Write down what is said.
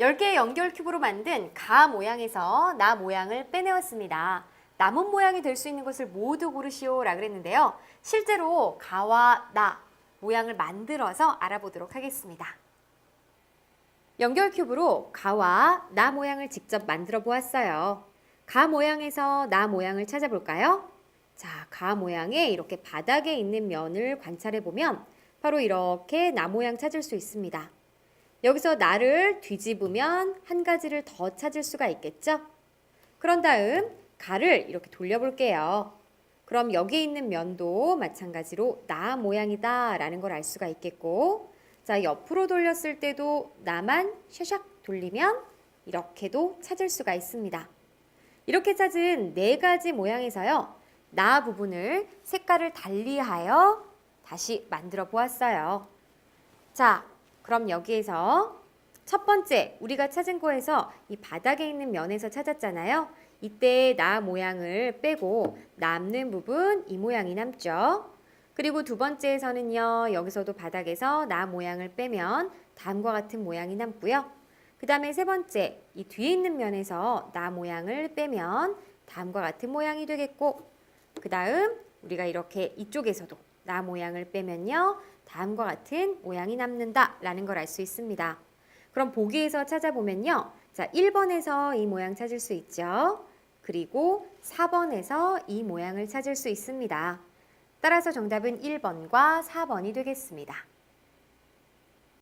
10개의 연결 큐브로 만든 가 모양에서 나 모양을 빼내었습니다. 남은 모양이 될 수 있는 것을 모두 고르시오 라 그랬는데요. 실제로 가와 나 모양을 만들어서 알아보도록 하겠습니다. 연결 큐브로 가와 나 모양을 직접 만들어 보았어요. 가 모양에서 나 모양을 찾아볼까요? 자, 가 모양에 이렇게 바닥에 있는 면을 관찰해 보면 바로 이렇게 나 모양 찾을 수 있습니다. 여기서 나를 뒤집으면 한 가지를 더 찾을 수가 있겠죠? 그런 다음 가를 이렇게 돌려볼게요. 그럼 여기 있는 면도 마찬가지로 나 모양이다 라는 걸 알 수가 있겠고 자 옆으로 돌렸을 때도 나만 샤샥 돌리면 이렇게도 찾을 수가 있습니다. 이렇게 찾은 네 가지 모양에서요. 나 부분을 색깔을 달리하여 다시 만들어 보았어요. 자, 그럼 여기에서 첫 번째 우리가 찾은 거에서 이 바닥에 있는 면에서 찾았잖아요. 이때 나 모양을 빼고 남는 부분 이 모양이 남죠. 그리고 두 번째에서는요. 여기서도 바닥에서 나 모양을 빼면 다음과 같은 모양이 남고요. 그 다음에 세 번째 이 뒤에 있는 면에서 나 모양을 빼면 다음과 같은 모양이 되겠고 그 다음 우리가 이렇게 이쪽에서도 나 모양을 빼면요. 다음과 같은 모양이 남는다 라는 걸 알 수 있습니다. 그럼 보기에서 찾아보면요. 자, 1번에서 이 모양 찾을 수 있죠. 그리고 4번에서 이 모양을 찾을 수 있습니다. 따라서 정답은 1번과 4번이 되겠습니다.